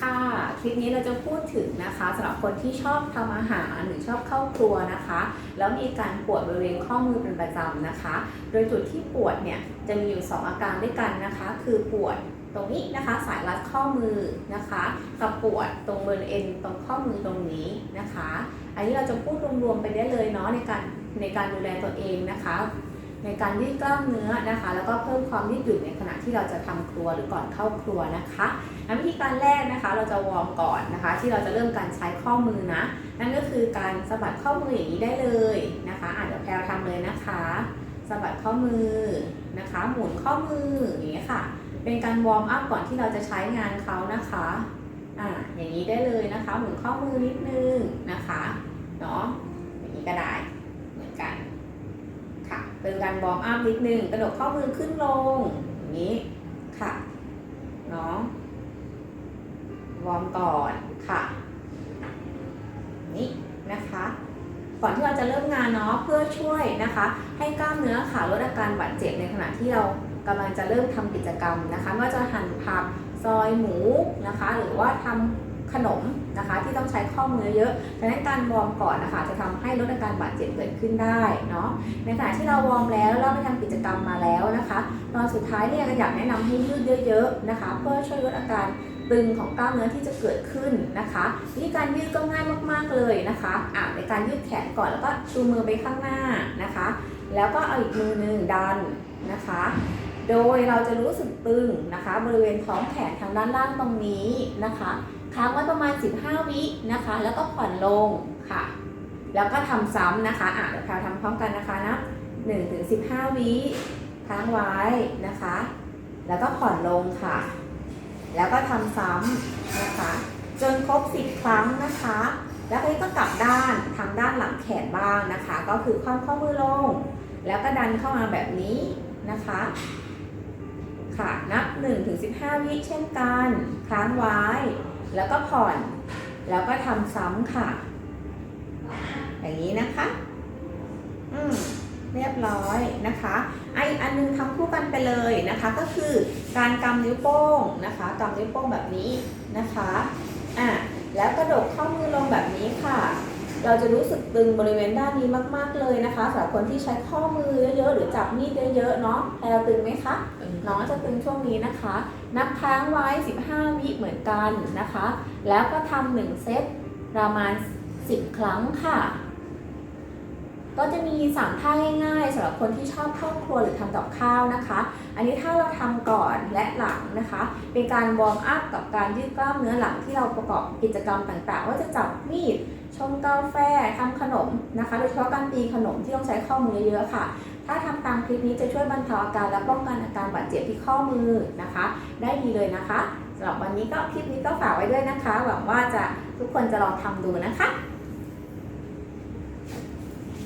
ค่ะคลิปนี้เราจะพูดถึงนะคะสำหรับคนที่ชอบทำอาหารหรือชอบเข้าครัวนะคะ แล้วมีการปวดบริเวณข้อมือเป็นประจำนะคะ โดยจุดที่ปวดเนี่ยจะมีอยู่ 2 อาการด้วยกันนะคะ คือปวดตรงนี้นะคะสายรัดข้อมือนะคะกับปวดตรงบริเวณเอ็นตรงข้อมือตรงนี้นะคะ อันนี้เราจะพูดรวมๆไปได้เลยเนาะในการในการดูแลตัวเองนะคะ ในการยืดกล้ามเนื้อนะคะ แล้วก็เพิ่มความยืดหยุ่นในขณะที่เราจะทำครัวหรือก่อนเข้าครัวนะคะวิธีการแรกนะคะ เราจะวอร์มก่อนนะคะ ที่เราจะเริ่มการใช้ข้อมือนะ นั่นก็คือการสะบัดข้อมืออย่างนี้ได้เลยนะคะอะเดี๋ยวแพลวทำเลยนะคะสะบัดข้อมือนะคะ หมุนข้อมืออย่างนี้ค่ะ เป็นการวอร์มอัพก่อนที่เราจะใช้งานเขานะคะอ่าอย่างนี้ได้เลยนะคะ หมุนข้อมือนิดนึงนะคะเนาะอย่างนี้ก็ได้เหมือนกัน ค่ะ เป็นการวอร์มอัพนิดนึงกระดกข้อมือขึ้นลงอย่างนี้ค่ะเนาะวอร์มก่อนค่ะ นี่นะคะก่อนที่เราจะเริ่มงานเนาะเพื่อช่วยนะคะ ให้กล้ามเนื้อขาลดอาการบาดเจ็บในขณะที่เรากำลังจะเริ่มทำกิจกรรมนะคะไม่ว่าจะหั่นผักซอยหมูนะคะ หรือว่าทำ ขนมนะคะที่ต้องใช้ข้อมือเยอะดังนั้นการวอร์มก่อนนะคะจะทำให้ลดอาการบาดเจ็บเกิดขึ้นได้เนาะในขณะที่เราวอร์มแล้วเราไปทำกิจกรรมมาแล้วนะคะตอนสุดท้ายเนี่ยก็อยากแนะนำให้ยืดเยอะๆนะคะ เพื่อช่วยลดอาการตึงของกล้ามเนื้อที่จะเกิดขึ้นนะคะวิธีการยืดก็ง่ายมากๆเลยนะคะอะในการยืดแขนก่อนแล้วก็ชูมือไปข้างหน้านะคะ แล้วก็เอาอีกมือหนึ่งดันนะคะ โดยเราจะรู้สึกตึงนะคะ บริเวณท้องแขนทางด้านล่างตรงนี้นะคะ ค้างไว้ประมาณ 15 วินะคะ แล้วก็ผ่อนลงค่ะ แล้วก็ทำซ้ำนะคะอะเดี๋ยวแพรทำพร้อมกันนะคะนะ1ถึง15วิค้างไว้นะคะ แล้วก็ผ่อนลงค่ะ แล้วก็ทำซ้ำนะคะ จนครบ10ครั้งนะคะ แล้วทีก็กลับด้านทางด้านหลังแขนบ้างนะคะ ก็คือคว่ำข้อมือลง แล้วก็ดันเข้ามาแบบนี้นะคะ ค่ะ นับ1ถึง15 วิเช่นกัน ค้างไว้ แล้วก็ผ่อน แล้วก็ทำซ้ำค่ะ อย่างนี้นะคะ อืมเรียบร้อยนะคะไอะอีกอันนึงทำคู่กันไปเลยนะคะ ก็คือการกำนิ้วโป้งนะคะกำนิ้วโป้งแบบนี้นะคะอะแล้วกระดกข้ามือลงแบบนี้ค่ะ เราจะรู้สึกตึงบริเวณด้านนี้มาก ๆเลยนะคะสำหรับคนที่ใช้ข้อมือเยอะๆหรือจับมีดเยอะๆเนาะแพลตึงไหมคะน้องจะตึงช่วงนี้นะคะ นับค้างไว้ 15 วิเหมือนกันนะคะ แล้วก็ทำหนึ่งเซตประมาณ 10 ครั้งค่ะ ก็จะมี 3 ท่าง่ายๆสำหรับคนที่ชอบเข้าครัวหรือทำกับข้าวนะคะ อันนี้ถ้าเราทำก่อนและหลังนะคะ เป็นการวอร์มอัพกับการยืดกล้ามเนื้อหลังที่เราประกอบกิจกรรมต่างๆ ว่าจะจับ งกาแฟทำขนมนะคะ โดยเฉพาะการตีขนมที่ต้องใช้ข้อมือเยอะๆค่ะ ถ้าทำตามคลิปนี้จะช่วยบรรเทาอาการและป้องกันอาการบาดเจ็บที่ข้อมือนะคะ ได้ดีเลยนะคะสำหรับวันนี้ก็คลิปนี้ก็ฝากไว้ด้วยนะคะ หวังว่าจะทุกคนจะลองทำดูนะคะ